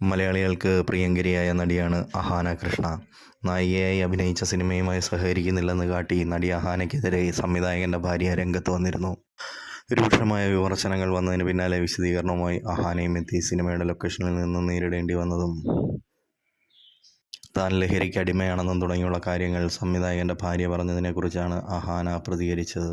മലയാളികൾക്ക് പ്രിയങ്കരിയായ നടിയാണ് അഹാന കൃഷ്ണ. നായികയായി അഭിനയിച്ച സിനിമയുമായി സഹകരിക്കുന്നില്ലെന്ന് കാട്ടി നടി അഹാനയ്ക്കെതിരെ സംവിധായകന്റെ ഭാര്യ രംഗത്ത് വന്നിരുന്നു. രൂക്ഷമായ വിമർശനങ്ങൾ വന്നതിന് പിന്നാലെ വിശദീകരണവുമായി അഹാനയും എത്തി സിനിമയുടെ ലൊക്കേഷനിൽ നിന്നും നേരിടേണ്ടി വന്നതും. താൻ ലഹരിക്ക് അടിമയാണെന്നും തുടങ്ങിയുള്ള കാര്യങ്ങൾ സംവിധായകന്റെ ഭാര്യ പറഞ്ഞതിനെക്കുറിച്ചാണ് അഹാന പ്രതികരിച്ചത്.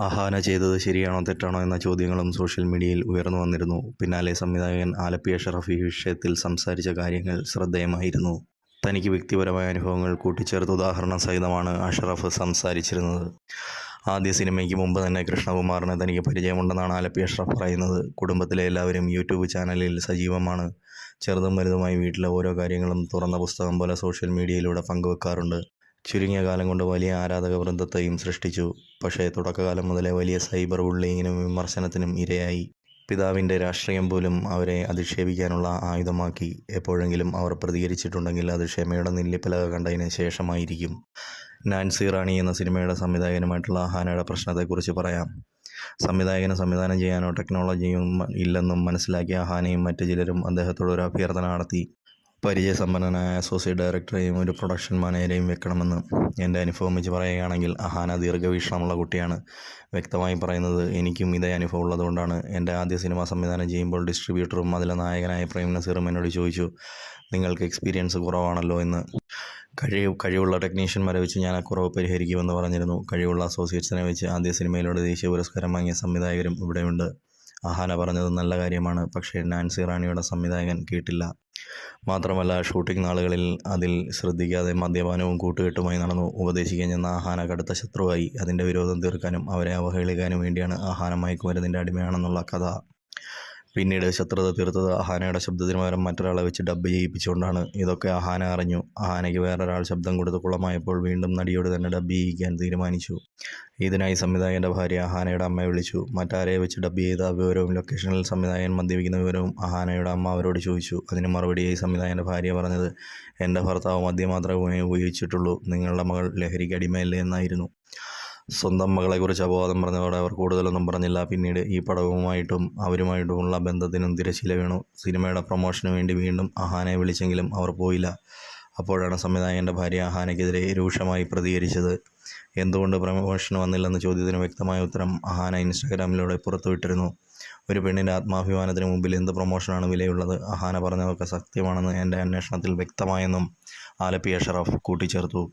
അഹാന ചെയ്തത് ശരിയാണോ തെറ്റാണോ എന്ന ചോദ്യങ്ങളും സോഷ്യൽ മീഡിയയിൽ ഉയർന്നു വന്നിരുന്നു. പിന്നാലെ സംവിധായകൻ ആലപ്പിയ ഷറഫി വിഷയത്തിൽ സംസാരിച്ച കാര്യങ്ങൾ ശ്രദ്ധേയമായിരുന്നു. തനിക്ക് വ്യക്തിപരമായ അനുഭവങ്ങൾ കൂട്ടിച്ചേർത്ത് ഉദാഹരണം സഹിതമാണ് അഷറഫ് സംസാരിച്ചിരുന്നത്. ആദ്യ സിനിമയ്ക്ക് മുമ്പ് തന്നെ കൃഷ്ണകുമാറിനെ തനിക്ക് പരിചയമുണ്ടെന്നാണ് ആലപ്പി അഷ്റഫ് പറയുന്നത്. കുടുംബത്തിലെ എല്ലാവരും യൂട്യൂബ് ചാനലിൽ സജീവമാണ്. ചെറുതും വലുതുമായി വീട്ടിലെ ഓരോ കാര്യങ്ങളും തുറന്ന പുസ്തകം പോലെ സോഷ്യൽ മീഡിയയിലൂടെ പങ്കുവെക്കാറുണ്ട്. ചുരുങ്ങിയ കാലം കൊണ്ട് വലിയ ആരാധക വൃന്ദത്തെയും സൃഷ്ടിച്ചു. പക്ഷേ തുടക്കകാലം മുതലേ വലിയ സൈബർ ബുള്ളിങ്ങിനും വിമർശനത്തിനും ഇരയായി. പിതാവിന്റെ രാഷ്ട്രീയം പോലും അവരെ അധിക്ഷേപിക്കാനുള്ള ആയുധമാക്കി. എപ്പോഴെങ്കിലും അവർ പ്രതികരിച്ചിട്ടുണ്ടെങ്കിൽ അത് ക്ഷമയുടെ നെല്ലിപ്പലക കണ്ടതിന് ശേഷമായിരിക്കും. നാൻസി റാണി എന്ന സിനിമയുടെ സംവിധായകനുമായിട്ടുള്ള ഹാനയുടെ പ്രശ്നത്തെക്കുറിച്ച് പറയാം. സംവിധായകന് സംവിധാനം ചെയ്യാനോ ടെക്നോളജിയും ഇല്ലെന്നും മനസ്സിലാക്കിയ ഹാനയും മറ്റു ചിലരും അദ്ദേഹത്തോട് ഒരു അഭ്യർത്ഥന നടത്തി. പരിചയസമ്പന്നനായ അസോസിയേറ്റ് ഡയറക്ടറെയും ഒരു പ്രൊഡക്ഷൻ മാനേജരെയും വെക്കണമെന്ന് എന്റെ അനുഭവം വെച്ച് പറയുകയാണെങ്കിൽ അഹാന ദീർഘവീക്ഷണമുള്ള കുട്ടിയാണ്. വ്യക്തമായി പറയുന്നത് എനിക്കും ഇതേ അനുഭവം ഉള്ളതുകൊണ്ടാണ്. എന്റെ ആദ്യ സിനിമ സംവിധാനം ചെയ്യുമ്പോൾ ഡിസ്ട്രിബ്യൂട്ടറും അതിലെ നായകനായ പ്രേം നസീറും എന്നോട് ചോദിച്ചു നിങ്ങൾക്ക് എക്സ്പീരിയൻസ് കുറവാണല്ലോ എന്ന്. കഴിവ് കഴിവുള്ള ടെക്നീഷ്യന്മാരെ വെച്ച് ഞാൻ ആ കുറവ് പരിഹരിക്കുമെന്ന് പറഞ്ഞിരുന്നു. കഴിവുള്ള അസോസിയേറ്റ്സിനെ വെച്ച് ആദ്യ സിനിമയിലൂടെ ദേശീയ പുരസ്കാരം വാങ്ങിയ സംവിധായകരും ഇവിടെയുണ്ട്. അഹാന പറഞ്ഞത് നല്ല കാര്യമാണ്. പക്ഷേ നാൻസി റാണിയുടെ സംവിധായകൻ കേട്ടില്ല. മാത്രമല്ല ഷൂട്ടിംഗ് നാളുകളിൽ അതിൽ ശ്രദ്ധിക്കാതെ മദ്യപാനവും കൂട്ടുകെട്ടുമായി നടന്നു ഉപദേശിക്കാൻ ചെന്ന ആഹാന കടുത്ത ശത്രുവായി. അതിന്റെ വിരോധം തീർക്കാനും അവരെ അവഹേളിക്കാനും വേണ്ടിയാണ് ആഹാന മയക്കുമരുന്നിന്റെ അടിമയാണെന്നുള്ള കഥ. പിന്നീട് ശത്രുത തീർത്തത് അഹാനയുടെ ശബ്ദത്തിന് പകരം മറ്റൊരാളെ വെച്ച് ഡബ്ബ് ചെയ്യിപ്പിച്ചുകൊണ്ടാണ്. ഇതൊക്കെ അഹാന അറിഞ്ഞു. അഹാനയ്ക്ക് വേറൊരാൾ ശബ്ദം കൊടുത്ത് കുളമായപ്പോൾ വീണ്ടും നടിയോട് തന്നെ ഡബ്ബ് ചെയ്യിക്കാൻ തീരുമാനിച്ചു. ഇതിനായി സംവിധായകന്റെ ഭാര്യ അഹാനയുടെ അമ്മയെ വിളിച്ചു. മറ്റാരെ വെച്ച് ഡബ്ബ് ചെയ്ത വിവരവും ലൊക്കേഷനിൽ സംവിധായകൻ മദ്യപിക്കുന്ന വിവരവും അഹാനയുടെ അമ്മ അവരോട് ചോദിച്ചു. അതിന് മറുപടിയായി സംവിധായകന്റെ ഭാര്യ പറഞ്ഞത് എന്റെ ഭർത്താവ് മദ്യം മാത്രമേ ഉപയോഗിച്ചിട്ടുള്ളൂ. നിങ്ങളുടെ മകൾ ലഹരിക്ക് അടിമയല്ലേ എന്നായിരുന്നു. സ്വന്തം മകളെക്കുറിച്ച് അപവാദം പറഞ്ഞതോടെ അവർ കൂടുതലൊന്നും പറഞ്ഞില്ല. പിന്നീട് ഈ പടവുമായിട്ടും അവരുമായിട്ടുമുള്ള ബന്ധത്തിനും തിരശ്ശീല വീണു. സിനിമയുടെ പ്രൊമോഷന് വേണ്ടി വീണ്ടും അഹാനയെ വിളിച്ചെങ്കിലും അവർ പോയില്ല. അപ്പോഴാണ് സംവിധായകന്റെ ഭാര്യ അഹാനയ്ക്കെതിരെ രൂക്ഷമായി പ്രതികരിച്ചത്. എന്തുകൊണ്ട് പ്രമോഷന് വന്നില്ലെന്ന ചോദ്യത്തിന് വ്യക്തമായ ഉത്തരം അഹാന ഇൻസ്റ്റാഗ്രാമിലൂടെ പുറത്തുവിട്ടിരുന്നു. ഒരു പെണ്ണിന്റെ ആത്മാഭിമാനത്തിന് മുമ്പിൽ എന്ത് പ്രൊമോഷനാണ് വിലയുള്ളത്? അഹാന പറഞ്ഞതൊക്കെ സത്യമാണെന്ന് എന്റെ അന്വേഷണത്തിൽ വ്യക്തമായെന്നും ആലപ്പി അഷറഫ് കൂട്ടിച്ചേർത്തു.